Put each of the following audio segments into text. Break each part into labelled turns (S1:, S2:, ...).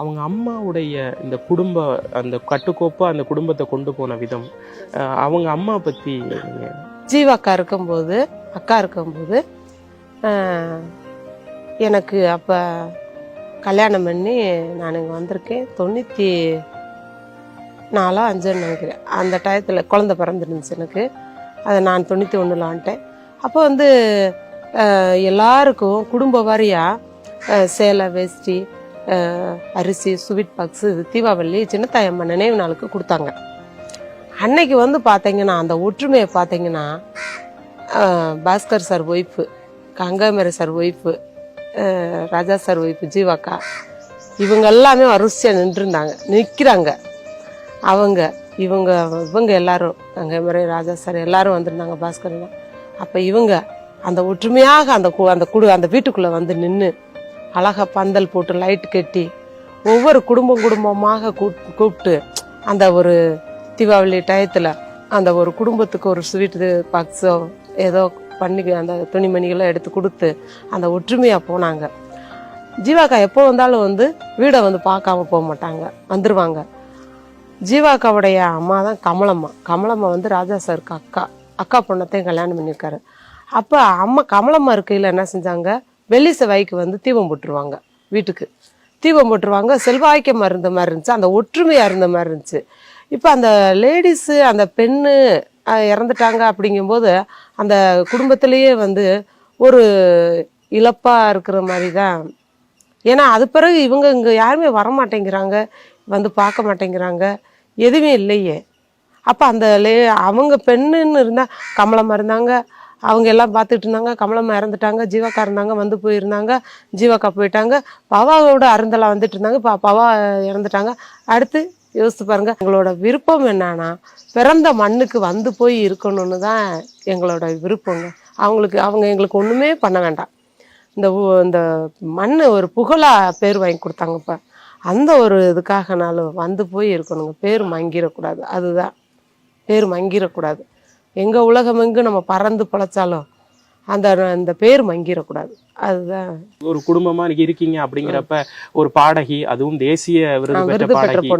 S1: அவங்க அம்மாவுடைய இந்த குடும்ப அந்த கட்டுக்கோப்பாக அந்த குடும்பத்தை கொண்டு போன விதம். அவங்க அம்மா பத்தி
S2: ஜீவா அக்கா இருக்கும்போது அக்கா இருக்கும்போது எனக்கு அப்போ கல்யாணம் பண்ணி நான் இங்கே வந்திருக்கேன். தொண்ணூற்றி நாலோ அஞ்சோன்னு நினைக்கிறேன். அந்த டயத்தில் குழந்த பிறந்துருந்துச்சு எனக்கு. அதை நான் தொண்ணூற்றி ஒன்றில் வந்துட்டேன் அப்போ வந்து எல்லாருக்கும் குடும்ப வாரியாக சேலை வேஷ்டி அரிசி ஸ்வீட் பாக்ஸு இது தீபாவளி சின்னத்தாயம்மா நினைவு நாளுக்கு கொடுத்தாங்க. அன்னைக்கு வந்து பார்த்தீங்கன்னா அந்த ஒற்றுமையை பார்த்தீங்கன்னா Bhaskar sir wife Gangamari sir wife Raja sir wife ஜீவாக்கா இவங்க எல்லாமே வரிசையாக நின்றுருந்தாங்க. நிற்கிறாங்க அவங்க இவங்க இவங்க எல்லாரும் கங்காமரை ராஜா சார் எல்லாரும் வந்திருந்தாங்க பாஸ்கர்லாம். அப்போ இவங்க அந்த ஒற்றுமையாக அந்த கு- அந்த குடு அந்த வீட்டுக்குள்ளே வந்து நின்று அழகாக பந்தல் போட்டு லைட் கட்டி ஒவ்வொரு குடும்பம் குடும்பமாக கூப்- கூப்பிட்டு அந்த ஒரு தீபாவளி டயத்தில் அந்த ஒரு குடும்பத்துக்கு ஒரு ஸ்வீட்டு பாக்ஸோ ஏதோ பண்ணி அந்த துணிமணிகளை எடுத்து கொடுத்து அந்த ஒற்றுமையாக போனாங்க. ஜீவாக்கா எப்போ வந்தாலும் வந்து வீடை வந்து பார்க்காம போக மாட்டாங்க. வந்துடுவாங்க ஜீவாக்காவுடைய அம்மா தான் கமலம்மா. கமலம்மா வந்து ராஜா சாருக்கு அக்கா. அக்கா பொண்ணத்தையும் கல்யாணம் பண்ணியிருக்காரு. அப்போ அம்மா கமலம்மா இருக்கையில் என்ன செஞ்சாங்க? வெள்ளி செவ்வாய்க்கு வந்து தீபம் போட்டுருவாங்க வீட்டுக்கு. தீபம் போட்டுருவாங்க. செல்வாய்க்கமாக இருந்த மாதிரி இருந்துச்சு. அந்த ஒற்றுமையாக இருந்த மாதிரி இருந்துச்சு. இப்போ அந்த லேடிஸு அந்த பெண்ணு இறந்துட்டாங்க அப்படிங்கும்போது அந்த குடும்பத்திலேயே வந்து ஒரு இழப்பாக இருக்கிற மாதிரி தான் ஏன்னா அது பிறகு இவங்க இங்கே யாருமே வர மாட்டேங்கிறாங்க வந்து பார்க்க மாட்டேங்கிறாங்க. எதுவுமே இல்லையே. அப்போ அந்த லே அவங்க பெண்ணுன்னு இருந்தால் கமலமாக இருந்தாங்க. அவங்க எல்லாம் பார்த்துட்டு இருந்தாங்க. கமலம்மா இறந்துட்டாங்க. ஜீவாக்கா இருந்தாங்க வந்து போயிருந்தாங்க. ஜீவாக்கா போயிட்டாங்க. பவாவோட அருந்தலாம் வந்துட்டு இருந்தாங்க. இப்போ பவா இறந்துட்டாங்க. அடுத்து யோசித்து பாருங்க. எங்களோட விருப்பம் என்னன்னா பிறந்த மண்ணுக்கு வந்து போய் இருக்கணும்னு தான் எங்களோட விருப்பங்க. அவங்களுக்கு அவங்க எங்களுக்கு ஒன்றுமே பண்ண வேண்டாம். இந்த இந்த மண் ஒரு புகழாக பேர் வாங்கி கொடுத்தாங்கப்பா அந்த ஒரு இதுக்காகனாலும் வந்து போய் இருக்கணுங்க. பேர் மங்கிடக்கூடாது அதுதான். பேர் மங்கிடக்கூடாது எங்க உலகம் எங்கு நம்ம பறந்து பிழைச்சாலும் அந்த அந்த பேர் மங்கிடக்கூடாது அதுதான்.
S1: ஒரு குடும்பமா இருக்கீங்க அப்படிங்கிறப்ப ஒரு பாடகி அதுவும் தேசிய விருது பெற்ற பாடகி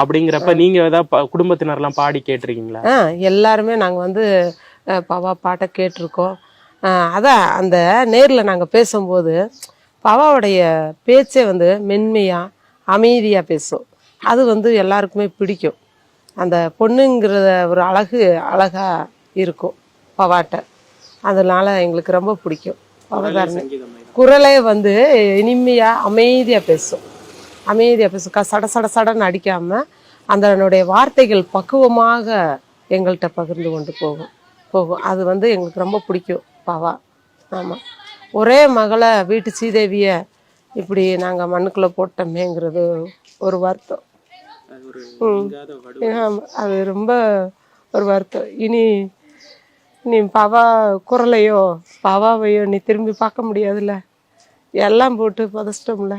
S1: அப்படிங்கிறப்ப நீங்க ஏதாவது குடும்பத்தினர்லாம் பாடி கேட்டிருக்கீங்களா?
S2: எல்லாருமே நாங்கள் வந்து பவா பாட்டை கேட்டிருக்கோம். அதான் அந்த நேரில் நாங்கள் பேசும்போது பவாவுடைய பேச்சே வந்து மென்மையாக அமைதியாக பேசும். அது வந்து எல்லாருக்குமே பிடிக்கும். அந்த பொண்ணுங்கிற ஒரு அழகு அழகா இருக்கும் பவாட்ட. அதனால எங்களுக்கு ரொம்ப பிடிக்கும் பவதாரணி. குரலே வந்து இனிமையாக அமைதியாக பேசும். அமைதியாக பேசும். க- சட சட சடன்னு அடிக்காமல் அதனுடைய வார்த்தைகள் பக்குவமாக எங்கள்கிட்ட பகிர்ந்து கொண்டு போகும். போகும். அது வந்து எங்களுக்கு ரொம்ப பிடிக்கும் பவா. ஆமாம் ஒரே மகளை வீட்டு சீதேவியை இப்படி நாங்கள் மண்ணுக்குள்ளே போட்டோமேங்கிறது ஒரு வருத்தம். அது ரொம்ப ஒரு வருத்தம். இனி நீ பவா குரலையோ பவாவையோ நீ திரும்பி பார்க்க முடியாதுல்ல? எல்லாம் போட்டு புதைச்சிட்டோம்ல?